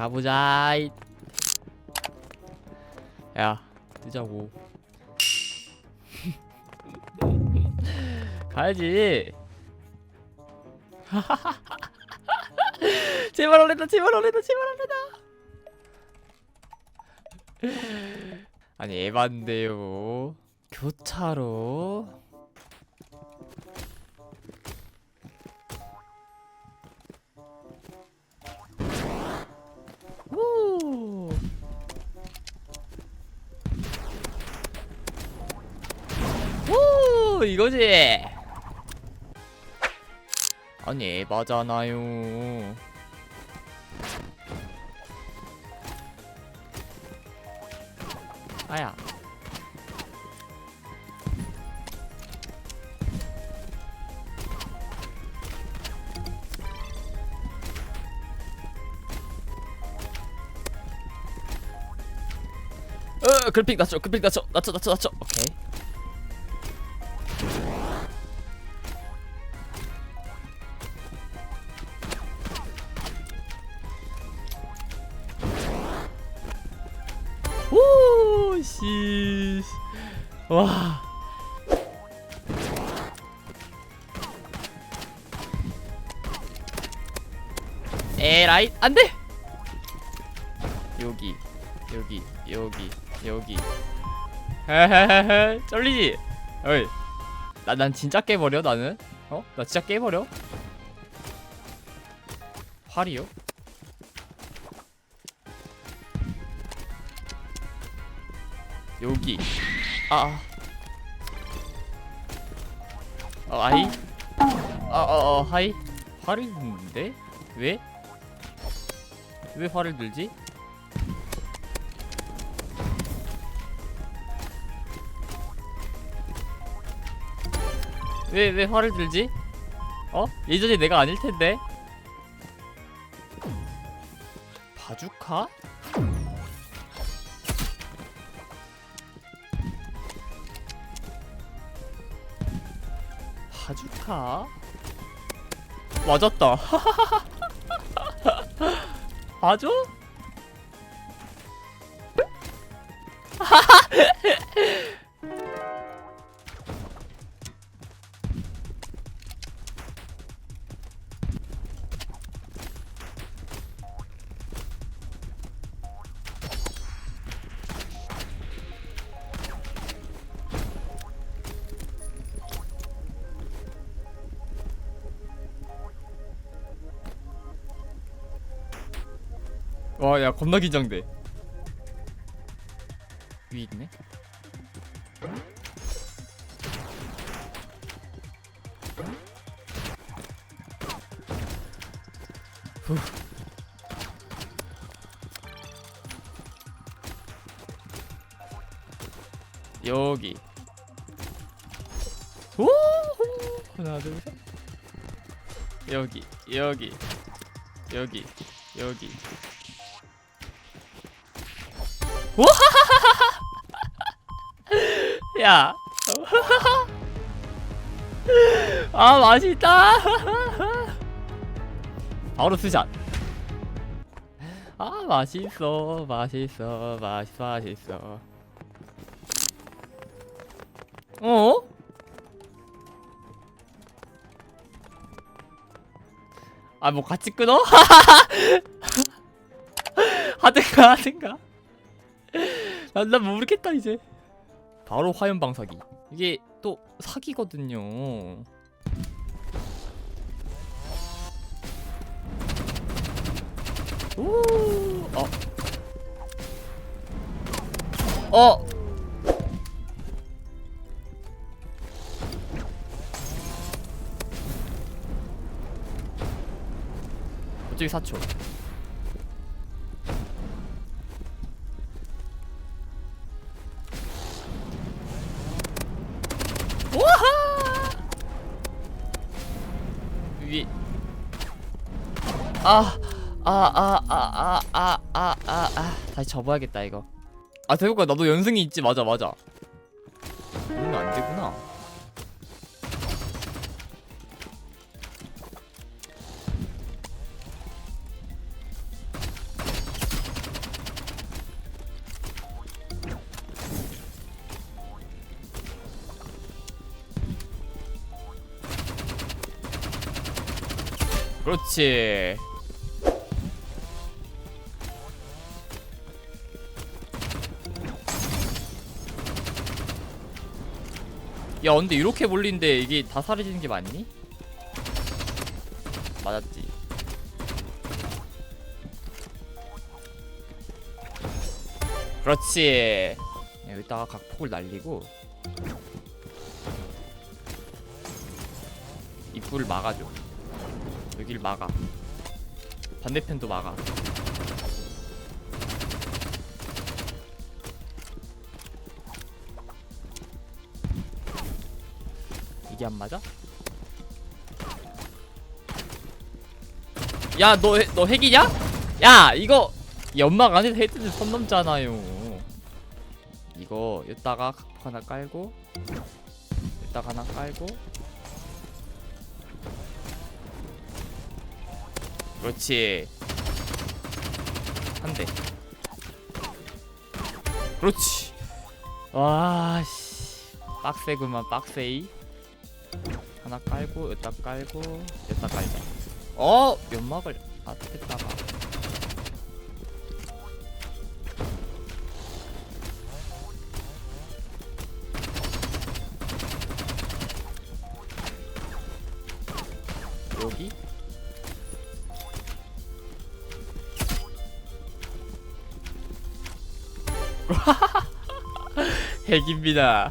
가보자. 이. 야, 뜨자고. 가야지. 제발 올래다, 제발 올래다, 제발 올래다. 아니 에반데요. 교차로. 우 이거지. 아니 에바잖아요. 아야. 어, 그래픽 낮춰, 그래픽 낮춰, 낮춰, 낮춰, 낮춰. 오케이. 씨. 와. 에라이 안 돼. 여기. 여기. 여기. 여기. 헤헤헤헤. 쩔리지? 어이. 나 난 진짜 깨버려 나는. 어? 나 진짜 깨버려. 활이요? 여기 아 어, 아이 어어 어 하이 화를 드는데 왜? 왜 화를 들지? 왜 왜 화를 들지? 어? 예전에 내가 아닐 텐데 바주카? 바주카? 맞았다. 맞아? 와, 야, 겁나 긴장돼. 위 있네. 후. 여기. 오! 하나, 둘, 셋. 여기, 여기, 여기, 여기. 야. 아 맛있다. 바로 스샷. 아 맛있어, 맛있어, 맛있어, 맛있어. 어? 아 뭐 같이 끊어? 하든가 하든가. 난, 난 모르겠다 이제 바로 화염 방사기 이게 또 사기거든요 오, 어. 어. 저기 4초. 위. 아, 아, 아, 아, 아, 아, 아, 아, 아, 다시 접어야겠다 이거. 아, 대국가 나도 연승이 있지, 맞아, 맞아. 이건 안 되구나. 그렇지. 야, 근데 이렇게 몰린데 이게 다 사라지는 게 맞니? 맞았지. 그렇지. 여기다가 각폭을 날리고 입구를 막아줘. 여길 막아. 반대편도 막아. 이게 안 맞아? 야, 너, 해- 너 핵이냐? 야, 이거 연막 안에 헤드는 선 넘잖아요. 이거 여기다가 각폭 하나 깔고 여기다가 하나 깔고 그렇지. 한 대. 그렇지. 와씨. 빡세구만 빡세이. 하나 깔고 여기다 깔고 여기다 깔자. 어? 연막을 앞에다가 100입니다.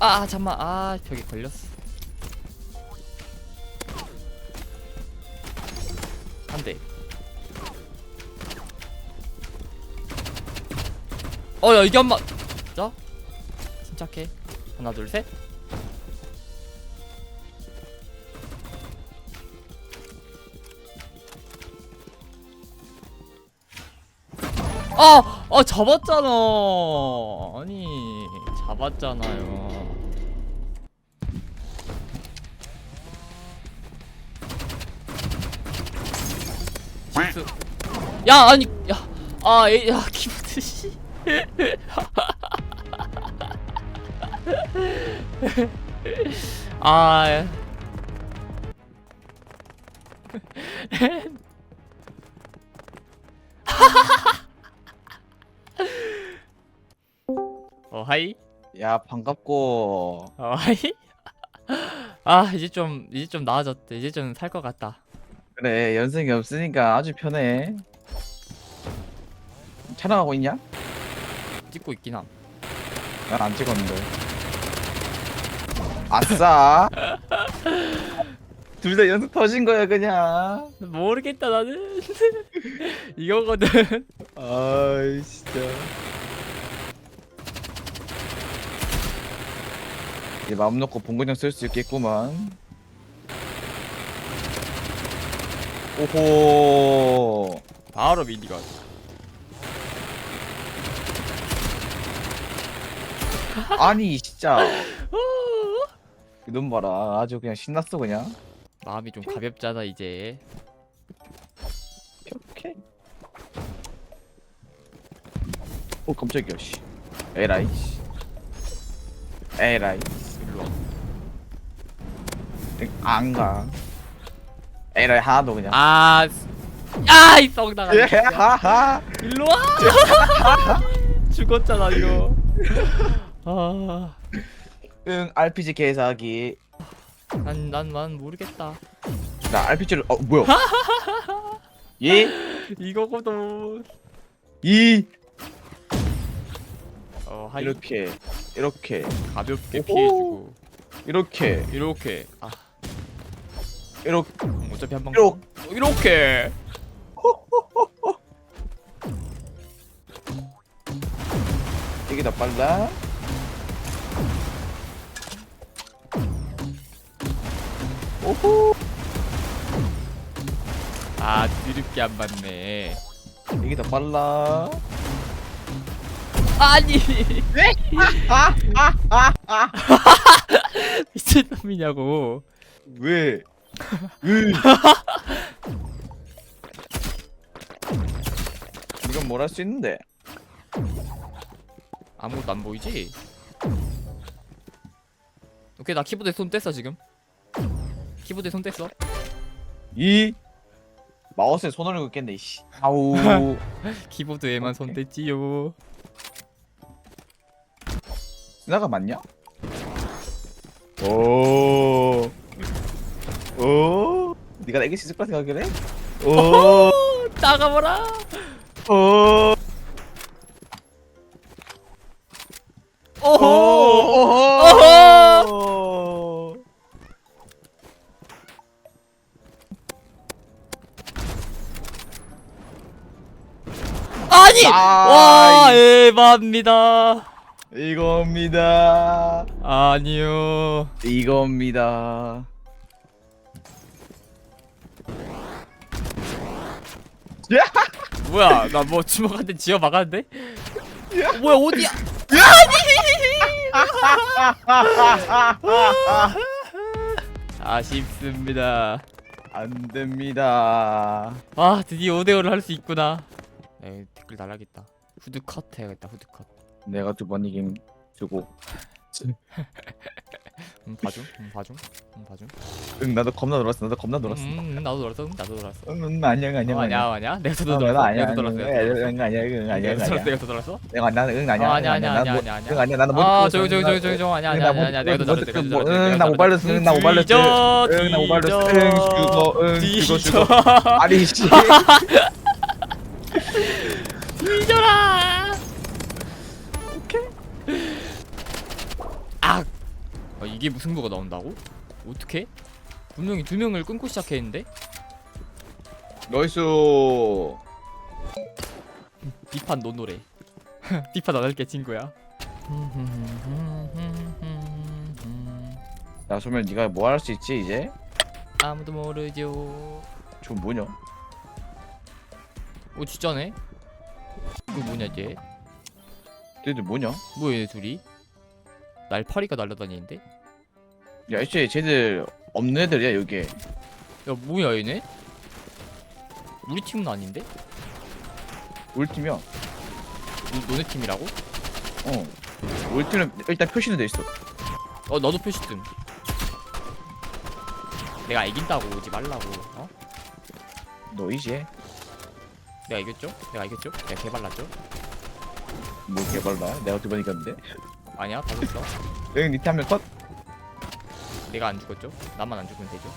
아 잠만. 아 벽에 아, 걸렸어. 안돼 어야 이게 한번 자 어? 침착해. 하나 둘 셋. 아, 아 잡았잖아. 아니 잡았잖아요. 야 아니 야. 아, 에이, 야, 기분이 씨. 아. 예. 어, 하이. 야 반갑고 어, 하이. 아, 이제 좀 이제 좀 나아졌대. 이제 좀 살 것 같다. 그래 연승이 없으니까 아주 편해 촬영하고 있냐? 찍고 있긴 함. 난 안 찍었는데 아싸. 둘 다 연습 터진 거야 그냥. 모르겠다 나는. 이거거든. 아이 진짜. 이제 마음 놓고 봉근형 쓸 수 있겠구만. 오호. 바로 미니건. 아니 진짜 눈 봐라 아주 그냥 신났어 그냥 마음이 좀 가볍잖아 이제. 오케이 오 깜짝이야 씨 에라이 씨. 에라이 일로 와. 안가 에라이 하나도 그냥 아, 야, 이 썩나가. 예, 하하 일로 와. 죽었잖아 이거. 아, 응 RPG 개사기 난난난 모르겠다. 나 RPG를 어 뭐야 예? 이거거든. 이 어, 하이 이렇게 이렇게 가볍게 오호. 피해주고 이렇게 이렇게. 아, 이렇게 어차피 한 방 이렇게 이렇게. 이게 더 빨라 오호 아, 드럽게 안 맞네. 이게 더 빨라 아니 아아 아 아 미친놈이냐고. 왜? 왜? 이건 뭘 할 수 있는데 아무것도 안 보이지? 오케이 나 키보드에 손 뗐어 지금 키보드에 손 뗐어 이 마우스에 손을 긋겠네 씨 아우 키보드에만 손 뗐지요 스나가 맞냐? 오. 오. 네가 나 이길 수 있을 것 같은 생각을 해? 오. 나가봐라 오. 와. 에바입니다 이겁니다. 아니요 이겁니다. 뭐야 나 뭐 주먹한테 지어 막았는데 어, 뭐야 어디야 아쉽습니다 안 됩니다. 아 드디어 5대5를 할 수 있구나 에이 댓글 달라겠다 후드 컷 해야겠다 후드 컷 내가 두 번 이긴 주고. 음, 봐줌 음, 봐줌 음, 봐줌 응 나도 겁나 놀았어. 나도 겁나 놀았어. 음, 음, 나도 놀았어 음, 나도 놀았어 응 안녕 안녕 어, 아니야 아니야 내가 더 어, 놀았어 아니야 내가 더 놀았어 내가 더 놀았어. 응 아니야 응 아니야 응 내가 더 놀았어 내가 더 놀았어 응 아니야 응 아니야 어, 아니야, 아니야, 나는 아니야, 뭐- 아니야. 응 아니야 나는 못 아. 저기 저기 나- 저기 저기 저기 아니야 응, 아니야 나 아니야 내가 더못 잘했어 내가 더 끊고, 잘했어 응, 내가 나더못 발랐어, 잘했어. 응, 나. 뒤져, 응, 나. 응, 응, 뒤져. 죽어. 아니 씨 어, 이게 무슨 거가 나온다고? 어떻게? 분명히 두 명을 끊고 시작했는데 나이스 비판 노 노래 비판 안 할게 친구야 야 소면 네가 뭐 할 수 있지 이제? 아무도 모르죠 저 뭐냐? 오 진짜네 이거 뭐냐 얘 쟤들 뭐냐? 뭐야 얘 둘이 날파리가 날아다니는데 야 애초에 쟤들 없는 애들이야 여기 야 뭐야 얘네? 우리 팀은 아닌데? 우리 팀이야 너, 너네 팀이라고? 어. 우리 팀은 일단 표시는 돼 있어. 어 나도 표시뜸 내가 이긴다고 오지 말라고 어? 너 이제? 내가 이겼죠? 내가 이겼죠? 내가 개발랐죠? 뭐 개발라 내가 두 번 이겼는데? 아니야 다 졌어 응 니테 한명 컷? 내가 안 죽었죠? 나만 안 죽으면 되죠?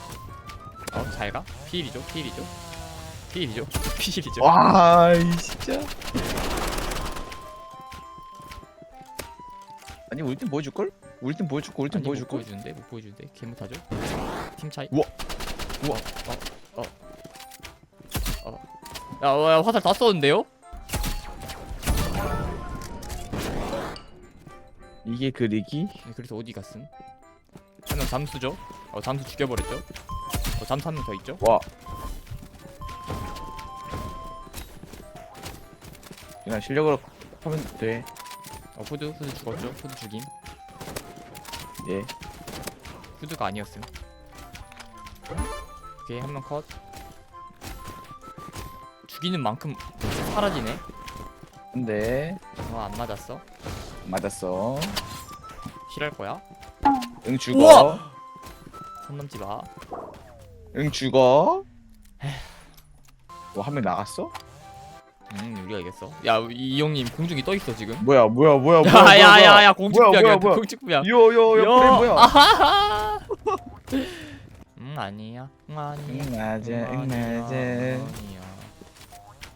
어 잘 가? 피일이죠? 피일이죠? 피일이죠? 피일이죠? 와 이, 진짜? 아니 우리 팀 보여줄 걸? 우리 팀 보여줄걸? 우리 팀 아니, 못 보여줄걸? 보여주는데 못 보여주는데. 개 못하죠? 팀 차이? 우와. 우와. 어 어 어. 야, 어, 야 화살 다 썼는데요? 이게 그 리기? 네, 그래서 어디 갔음 한명 잠수죠? 어 잠수 죽여버렸죠? 어 잠수 한 명 더 있죠? 와. 그냥 실력으로 하면 돼. 어 후드 후드 죽었죠? 후드 죽임. 예. 후드가 아니었음. 오케이 한 명 컷. 죽이는 만큼 사라지네. 근데 어안 맞았어? 맞았어. 힐할 거야 응 죽어. 우와! 손 넘지 마. 응 죽어. 뭐한 명 나갔어? 음 우리가 이겼어. 야이 이 형님 공중에 떠 있어 지금? 뭐야 뭐야 뭐야 뭐야 뭐야 야야야야 뭐야 뭐야. 요요요 뭐야 아하하 음 아니야. 음 아니야. 응 맞아. 응 맞아.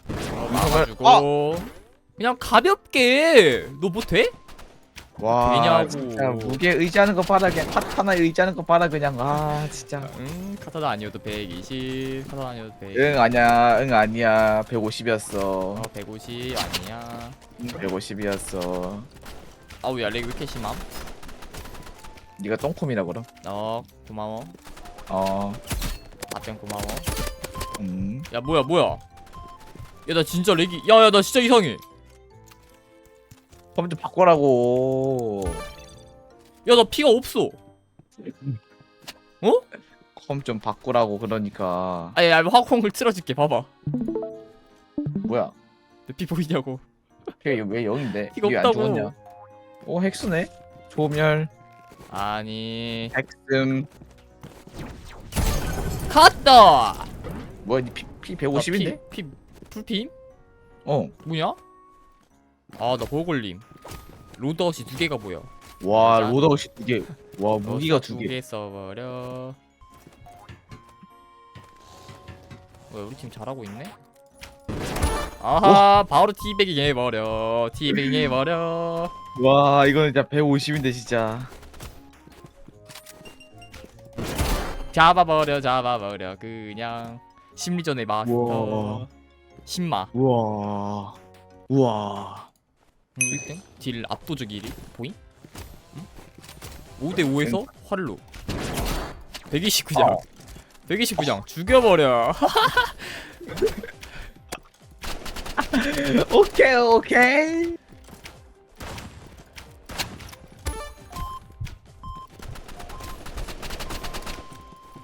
이거 막아주고. 그냥 가볍게. 너 못해? 와 되냐고. 진짜 무게 의지하는 거 봐라 그냥 카타나 의지하는 거 봐라 그냥. 아 진짜. 응 카타나 아니어도 120 카타나 아니어도 100 응 아니야 응 아니야. 어 150이었어. 150 아니야. 150이었어. 아우 야 렉 왜 이렇게 심함? 네가 똥콤이라 그럼? 어 고마워. 어. 답변 고마워. 음. 야 뭐야 뭐야? 야 나 진짜 렉이 야야 나 진짜 이상해 컴퓨터 바꿔라고 야나 피가 없어 어? 컴 좀 바꾸라고 그러니까 아야 야, 화공을 틀어줄게 봐봐 뭐야 피 보이냐고 걔왜 0인데? 피가 왜안 없다고. 죽었냐? 오 핵수네. 조멸. 아니 핵슴. 갔다 뭐야 니 피, 피 150인데? 아, 피, 피 풀핌? 어. 뭐냐? 아나 보걸림 로드아웃이 두 개가 보여 와 맞아. 로더시 두 개. 와 무기가 두 개. 두개 써버려 뭐야 우리 팀 잘하고 있네? 아하 바로 티베깅 해버려 티베깅 해버려 와 이거는 진짜 150인데 진짜. 잡아버려 잡아버려 그냥 심리전의 마스터 우와. 신마 우와. 우와. 응, 1등 딜 압도적 1위 보잉? 응? 5대5에서 활로 129장 어. 129장 죽여버려 오케이 오케이.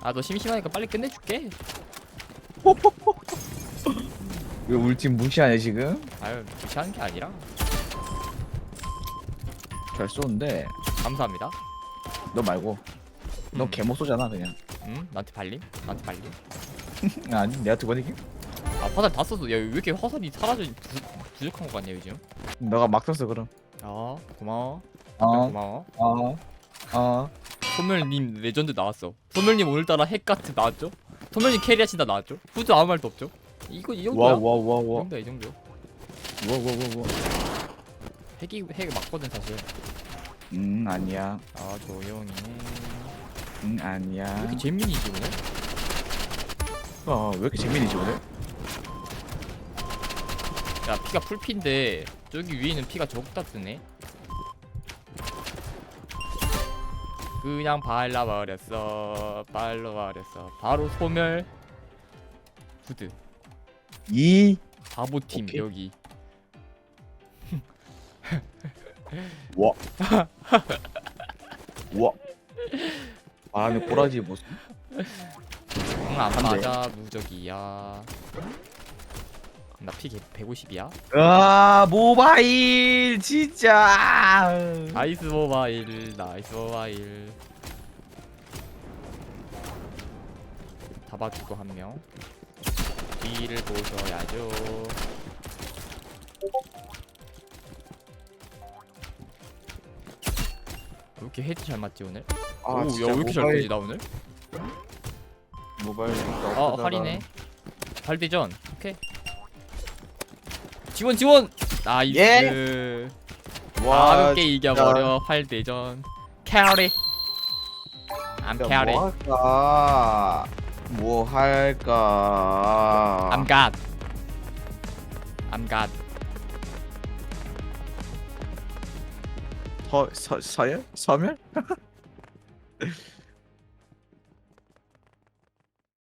아 너 심심하니까 빨리 끝내줄게 왜 우리 팀 무시하네 지금? 아유 귀찮은 게 아니라 잘 쏘는데 감사합니다 너 말고 너 음. 개못 쏘잖아 그냥. 응? 나한테 발림? 나한테 발림? 아니 내가 두 번 이기? 아 화살 다 썼어 야왜 이렇게 화살이 사라져 부, 부족한 거 같냐 요즘 너가 막 썼어 그럼. 아 고마워 어. 고마워 어. 어. 소멸님 레전드 나왔어 소멸님 오늘따라 핵같은 나왔죠? 소멸님 캐리하신다 나왔죠? 후드 아무 말도 없죠? 이거 이 정도야? 이 와와와와. 정도야 이 정도 와와와와. 핵이 핵 맞거든 사실 음 아니야. 아 조용히 음 왜 아니야. 이렇게 재민이지 오늘? 어왜 이렇게 재민이지 오늘? 야 피가 풀피인데 저기 위에 있는 피가 적다 뜨네 그냥 발라버렸어 발라버렸어 바로 소멸 후드 이. 바보팀 오케이. 여기 와. 와. 바람에 꼬라지 모습. 응안 안 돼. 맞아 무적이야 나피 150이야 아 모바일 진짜. 나이스 모바일 나이스 모바일 잡아주고 한 명 뒤를 보셔야죠 왜 이렇게 헤드 잘 맞지 오늘? 아, 오야 진짜 왜 이렇게 잘 모바일- 끄지 나 오늘? 모바일. 어 할인해 발대전 오케이 지원 지원 나이스 예. 가볍게 이겨버려 활대전 캐리 진짜 carry 뭐 할까? 뭐 할까? I'm God 서, 서, 서열? 서멸?